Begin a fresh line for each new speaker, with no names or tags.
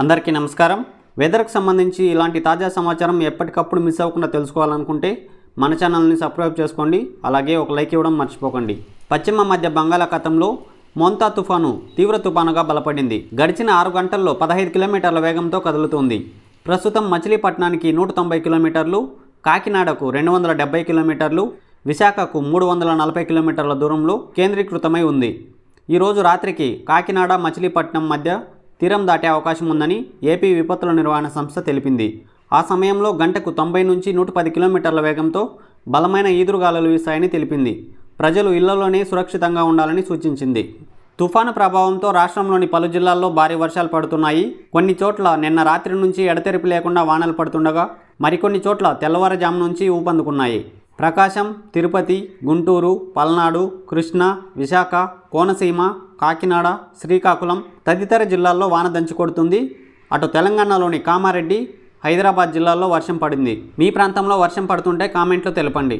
అందరికీ నమస్కారం. వెదర్కి సంబంధించి ఇలాంటి తాజా సమాచారం ఎప్పటికప్పుడు మిస్ అవ్వకుండా తెలుసుకోవాలనుకుంటే మన ఛానల్ని సబ్స్క్రైబ్ చేసుకోండి. అలాగే ఒక లైక్ ఇవ్వడం మర్చిపోకండి. పశ్చిమ మధ్య బంగాళాఖాతంలో మోంతా తుఫాను తీవ్ర తుఫానుగా బలపడింది. గడిచిన ఆరు గంటల్లో పదహైదు కిలోమీటర్ల వేగంతో కదులుతోంది. ప్రస్తుతం మచిలీపట్నానికి నూట తొంభై కిలోమీటర్లు కాకినాడకు రెండు వందల డెబ్బై కిలోమీటర్లు విశాఖకు మూడు వందల నలభై కిలోమీటర్ల దూరంలో కేంద్రీకృతమై ఉంది. ఈరోజు రాత్రికి కాకినాడ మచిలీపట్నం మధ్య తీరం దాటే అవకాశం ఉందని ఏపీ విపత్తుల నిర్వహణ సంస్థ తెలిపింది. ఆ సమయంలో గంటకు తొంభై నుంచి నూట పది కిలోమీటర్ల వేగంతో బలమైన ఈదురుగాలులు వీస్తాయని తెలిపింది. ప్రజలు ఇళ్ళలోనే సురక్షితంగా ఉండాలని సూచించింది. తుఫాను ప్రభావంతో రాష్ట్రంలోని పలు జిల్లాల్లో భారీ వర్షాలు పడుతున్నాయి. కొన్ని చోట్ల నిన్న రాత్రి నుంచి ఎడతెరిపి లేకుండా వానలు పడుతుండగా మరికొన్ని చోట్ల తెల్లవారుజాము నుంచి ఊపందుకున్నాయి. ప్రకాశం తిరుపతి గుంటూరు పల్నాడు కృష్ణా విశాఖ కోనసీమ కాకినాడ శ్రీకాకుళం తదితర జిల్లాల్లో వాన దంచుకొడుతుంది అటు తెలంగాణలోని కామారెడ్డి హైదరాబాద్ జిల్లాల్లో వర్షం పడింది. మీ ప్రాంతంలో వర్షం పడుతుంటే కామెంట్లో తెలపండి.